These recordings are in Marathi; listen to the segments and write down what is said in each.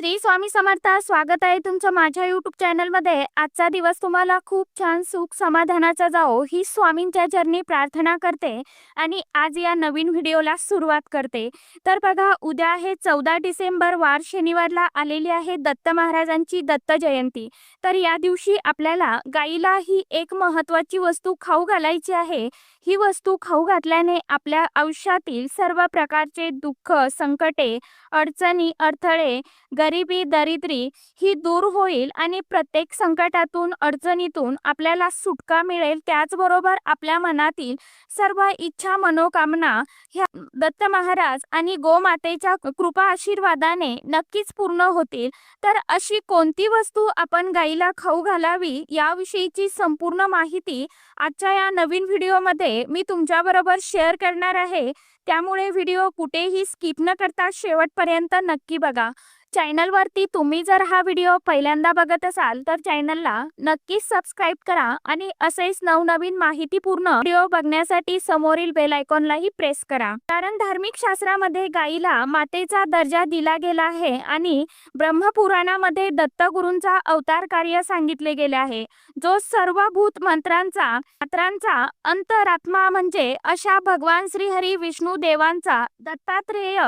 श्री स्वामी समर्थ स्वागत आहे तुमचं माझ्या युट्यूब चॅनलमध्ये आजचा दिवस तुम्हाला खूप छान सुख समाधानाचा जाओ ही स्वामींच्या चरणी प्रार्थना करते आणि आज या नवीन व्हिडिओला सुरुवात करते. तर बघा उद्या आहे चौदा डिसेंबर वार शनिवारला आलेली आहे दत्त महाराजांची दत्त जयंती. तर या दिवशी आपल्याला गाईला ही एक महत्त्वाची वस्तू खाऊ घालायची आहे. ही वस्तू खाऊ घातल्याने आपल्या आयुष्यातील सर्व प्रकारचे दुःख संकटे अडचणी अडथळे गरिबी दरिद्री ही दूर होईल आणि प्रत्येक संकटातून अडचणीतून आपल्याला सुटका मिळेल. त्याचबरोबर आपल्या मनातील सर्व इच्छा मनोकामना ह्या दत्त महाराज आणि गोमातेच्या कृपा आशीर्वादाने नक्कीच पूर्ण होतील. तर अशी कोणती वस्तू आपण गाईला खाऊ घालावी याविषयीची संपूर्ण माहिती आजच्या या नवीन व्हिडिओमध्ये मी तुमच्याबरोबर शेअर करणार आहे. त्यामुळे व्हिडिओ कुठेही स्किप न करता शेवटपर्यंत नक्की बघा. चॅनलवरती तुम्ही जर हा व्हिडिओ पहिल्यांदा बघत असाल तर चॅनलला नक्कीच सबस्क्राईब करा आणि असेच नवनवीन माहितीपूर्ण व्हिडिओ बघण्यासाठी समोरील बेल आयकॉनलाही प्रेस करा. कारण धार्मिक शास्त्रामध्ये गायीला मातेचा दर्जा दिला गेला आहे आणि ब्रह्मपुराणामध्ये दत्तगुरूंचा अवतार कार्य सांगितले गेले आहे. जो सर्व भूत मंत्रांचा मंत्रांचा अंतरात्मा म्हणजे अशा भगवान श्रीहरी विष्णू देवांचा दत्तात्रेय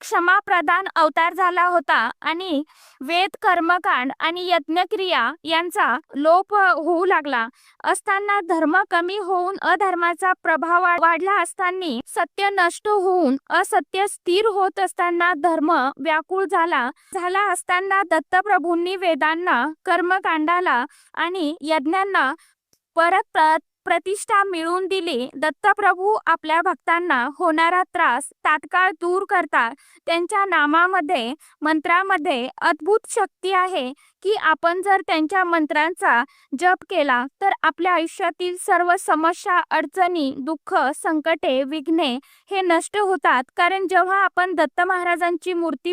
क्षमा प्रदान अवतार झाला होता. आणि वेद कर्मकांड आणि यज्ञक्रिया यांचा लोप होऊ लागला. असताना धर्म कमी होऊन अधर्माचा प्रभाव वाढला असताना सत्य नष्ट होऊन असत्य स्थिर होत असताना धर्म व्याकुळ झाला झाला असताना दत्तप्रभूंनी वेदांना कर्मकांडाला आणि यज्ञांना परत प्रतिष्ठा मिळवून दिली दत्तप्रभू आपल्या भक्तांना होणारा त्रास तात्काळ दूर करतात. त्यांच्या नामामध्ये मंत्रामध्ये अद्भुत शक्ती आहे. की आपण जर त्यांच्या मंत्रांचा जप केला तर आपल्या आयुष्यातील सर्व समस्या अडचणी दुःख संकटे विघ्ने हे नष्ट होतात. कारण जेव्हा आपण दत्त महाराजांची मूर्ती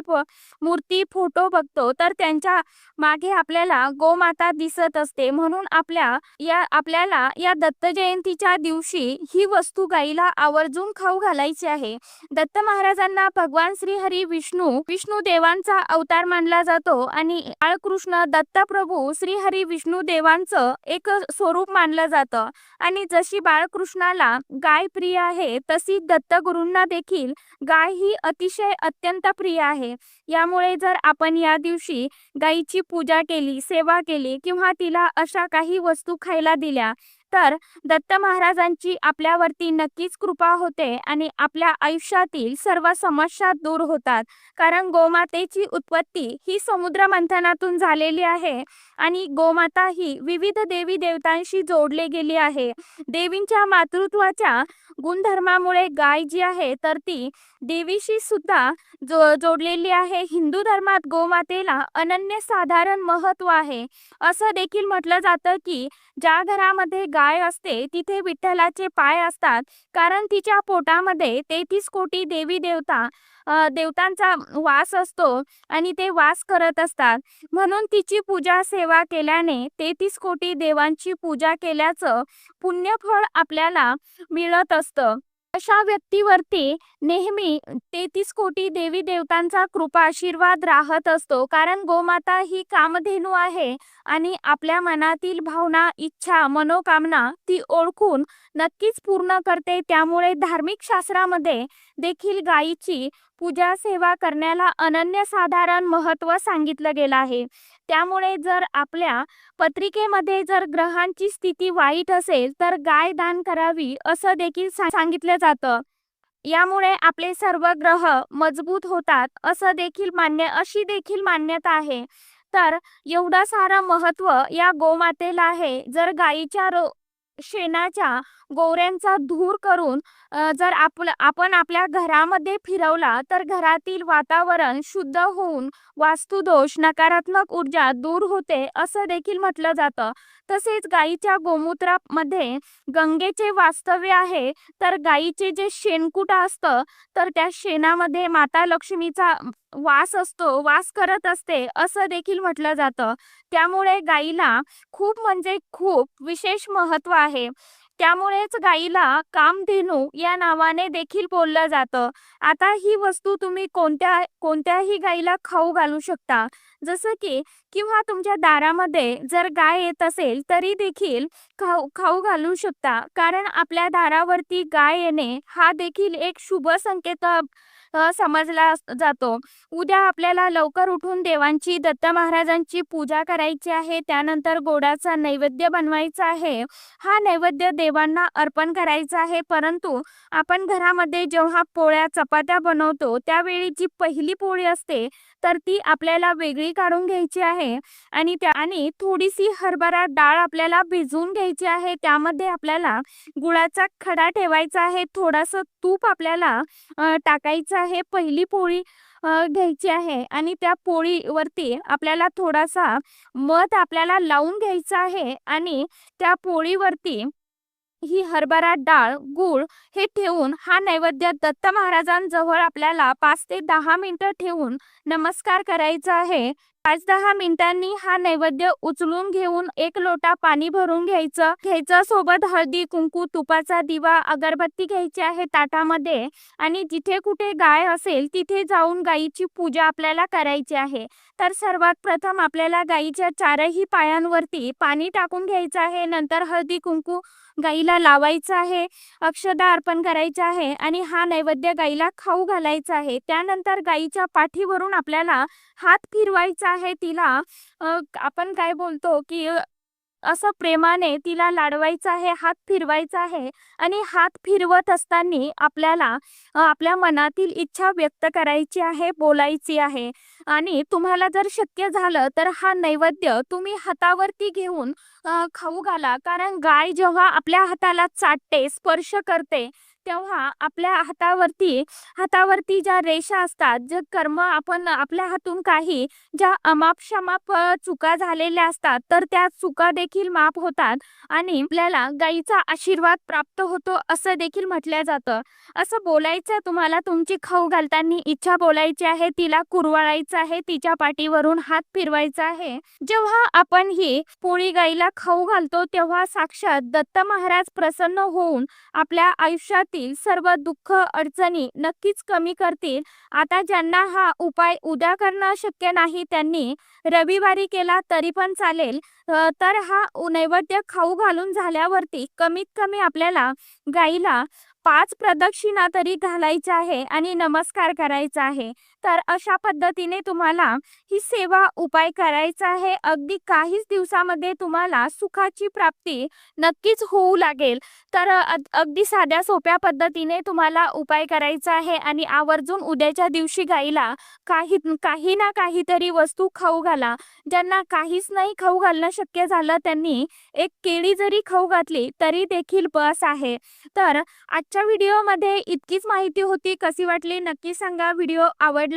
मूर्ती फोटो बघतो तर त्यांच्या मागे आपल्याला गोमाता दिसत असते. म्हणून आपल्या या आपल्याला या दत्त जयंतीच्या दिवशी ही वस्तू गाईला आवर्जून खाऊ घालायची आहे. दत्त महाराजांना भगवान श्री हरी विष्णू विष्णू देवांचा अवतार मानला जातो आणि बाळकृष्ण दत्तप्रभू श्रीहरी विष्णू देवांचं एक स्वरूप मानलं जातं. आणि जशी बाळकृष्णाला गाय प्रिय आहे तशी दत्तगुरूंना देखील गाय ही अतिशय अत्यंत प्रिय आहे. यामुळे जर आपण या दिवशी गायीची पूजा केली सेवा केली किंवा तिला अशा काही वस्तू खायला दिल्या तर दत्त महाराजांची आपल्यावरती नक्कीच कृपा होते आणि आपल्या आयुष्यातील सर्व समस्या दूर होतात. कारण गोमातेची उत्पत्ती ही समुद्र मंथनातून झालेली आहे आणि गोमाता ही विविध देवी देवतांशी जोडले गेली आहे. देवींच्या मातृत्वाच्या गुणधर्मामुळे गाय जी आहे तर ती देवीशी सुद्धा जो जोडलेली आहे. हिंदू धर्मात गोमातेला अनन्य साधारण महत्त्व आहे. असं देखील म्हटलं जातं की ज्या घरामध्ये गाय असते तिथे विठ्ठलाचे पाय असतात. कारण तिच्या पोटामध्ये तेहतीस कोटी देवी देवता देवतांचा वास असतो आणि ते वास करत असतात. म्हणून तिची पूजा सेवा केल्याने तेहतीस कोटी देवांची पूजा केल्याचं पुण्यफळ आपल्याला मिळत असतं. अशा व्यक्तीवरती नेहमी तेहतीस कोटी देवी देवतांचा कृपा आशीर्वाद राहत असतो. कारण गोमाता ही कामधेनू आहे आणि आपल्या मनातील भावना इच्छा मनोकामना ती ओळखून नक्कीच पूर्ण करते. त्यामुळे धार्मिक शास्त्रामध्ये देखील गायीची पूजा सेवा करण्याला अनन्यसाधारण महत्त्व सांगितलं गेलं आहे. त्यामुळे जर आपल्या पत्रिकेमध्ये जर ग्रहांची स्थिती वाईट असेल तर गाय दान करावी असं देखील सांगितलं जातं. यामुळे आपले सर्व ग्रह मजबूत होतात असं देखील मान्य अशी देखील मान्यता आहे. तर एवढं सारं महत्त्व या गोमातेला आहे. जर गायीच्या रो शेणाच्या गोऱ्यांचा धूर करून जर आपलं आपण आपल्या घरामध्ये फिरवला तर घरातील वातावरण शुद्ध होऊन वास्तुदोष नकारात्मक ऊर्जा दूर होते असं देखील म्हटलं जातं. तसेच गायीच्या गोमूत्रामध्ये गंगेचे वास्तव्य आहे तर गायीचे जे शेणकुट असतं तर त्या शेणामध्ये माता लक्ष्मीचा वास असतो वास करत असते असं देखील म्हटलं जातं. त्यामुळे गायीला खूप म्हणजे खूप विशेष महत्त्व आहे. त्यामुळेच गाईला कामधेनू या नावाने देखील बोललं जातं. आता ही वस्तू तुम्ही कोणत्या कोणत्याही गाईला खाऊ घालू शकता. जसं की किंवा तुमच्या दारामध्ये जर गाय येत असेल तरी देखील खाऊ खाऊ घालू शकता. कारण आपल्या दारावरती गाय येणे हा देखील एक शुभ संकेत समजला जातो. उद्या आपल्याला लवकर उठून देवांची दत्त महाराजांची पूजा करायची आहे. त्यानंतर गोडाचा नैवेद्य बनवायचा आहे. हा नैवेद्य देवांना अर्पण करायचा आहे. परंतु आपण घरामध्ये जेव्हा पोळ्या चपात्या बनवतो त्यावेळी जी पहिली पोळी असते तर ती आपल्याला वेगळी काढून घ्यायची आहे. आणि त्या आणि थोडीशी हरभरा डाळ आपल्याला भिजवून घ्यायची आहे. त्यामध्ये आपल्याला गुळाचा खडा ठेवायचा आहे. थोडासा तूप आपल्याला टाकायचं आहे. पहिली पोळी घ्यायची आहे आणि त्या पोळीवरती आपल्याला थोडासा मध आपल्याला लावून घ्यायचा आहे आणि त्या पोळीवरती ही हरभरा डाळ गूळ हे ठेवून हा नैवेद्य दत्त महाराजांजवळ आपल्याला पाच ते दहा मिनिटं ठेवून नमस्कार करायचा आहे. पाच दहा मिनिटांनी हा नैवेद्य उचलून घेऊन एक लोटा पाणी भरून घ्यायचं. घ्यायचं सोबत हळदी कुंकू तुपाचा दिवा अगरबत्ती घ्यायची आहे ताटामध्ये आणि जिथे कुठे गाय असेल तिथे जाऊन गायीची पूजा आपल्याला करायची आहे. तर सर्वात प्रथम आपल्याला गायीच्या चारही पायांवरती पाणी टाकून घ्यायचं आहे. नंतर हळदी कुंकू गाईला लावायचं आहे. अक्षदा अर्पण करायचं आहे आणि हा नैवेद्य गाईला खाऊ घालायचा आहे. त्यानंतर गाईच्या पाठीवरून आपल्याला हात फिरवायचा आहे तिला आपण काय बोलतो की असं प्रेमाने तिला लाडवायचं आहे हात फिरवायचा आहे आणि हात फिरवत असताना आपल्याला आपल्या मनातील इच्छा व्यक्त करायची आहे बोलायची आहे आणि तुम्हाला जर शक्य झालं तर हा नैवेद्य तुम्ही हातावरती घेऊन खाऊ घाला. कारण गाय जेव्हा आपल्या हाताला चाटते स्पर्श करते तेव्हा आपल्या हातावरती हातावरती ज्या रेषा असतात जे कर्म आपण आपल्या हातून काही ज्या अमाप शमाप चुका झालेल्या असतात तर त्या चुका देखील माफ होतात आणि आपल्याला गाईचा आशीर्वाद प्राप्त होतो असं देखील म्हटलं जातं. असं बोलायचं तुम्हाला तुमची खाऊ घालताना इच्छा बोलायची आहे तिला कुरवाळायचं आहे तिच्या पाठीवरून हात फिरवायचा आहे. जेव्हा आपण ही पोळी गाईला खाऊ घालतो तेव्हा साक्षात दत्त महाराज प्रसन्न होऊन आपल्या आयुष्यात आयुष्यातील सर्व दुःख अडचणी नक्कीच कमी करतील. आता ज्यांना हा उपाय उद्या करणं शक्य नाही त्यांनी रविवारी केला तरी पण चालेल. तर हा नैवेद्य खाऊ घालून झाल्यावरती कमीत कमी आपल्याला गाईला पाच प्रदक्षिणा तरी घालायच्या आहे आणि नमस्कार करायचा आहे. तर अशा पद्धतीने तुम्हाला ही सेवा उपाय करायचा आहे. अगदी काहीच दिवसामध्ये तुम्हाला सुखाची प्राप्ती नक्कीच होऊ लागेल. तर अगदी साध्या सोप्या पद्धतीने तुम्हाला उपाय करायचा आहे आणि आवर्जून उद्याच्या दिवशी गाईला काही काही ना काहीतरी वस्तू खाऊ घाला. ज्यांना काहीच नाही खाऊ घालणं शक्य झालं त्यांनी एक केळी जरी खाऊ घातली तरी देखील बस आहे. तर आजच्या व्हिडिओमध्ये इतकीच माहिती होती. कशी वाटली नक्की सांगा. व्हिडिओ आवडला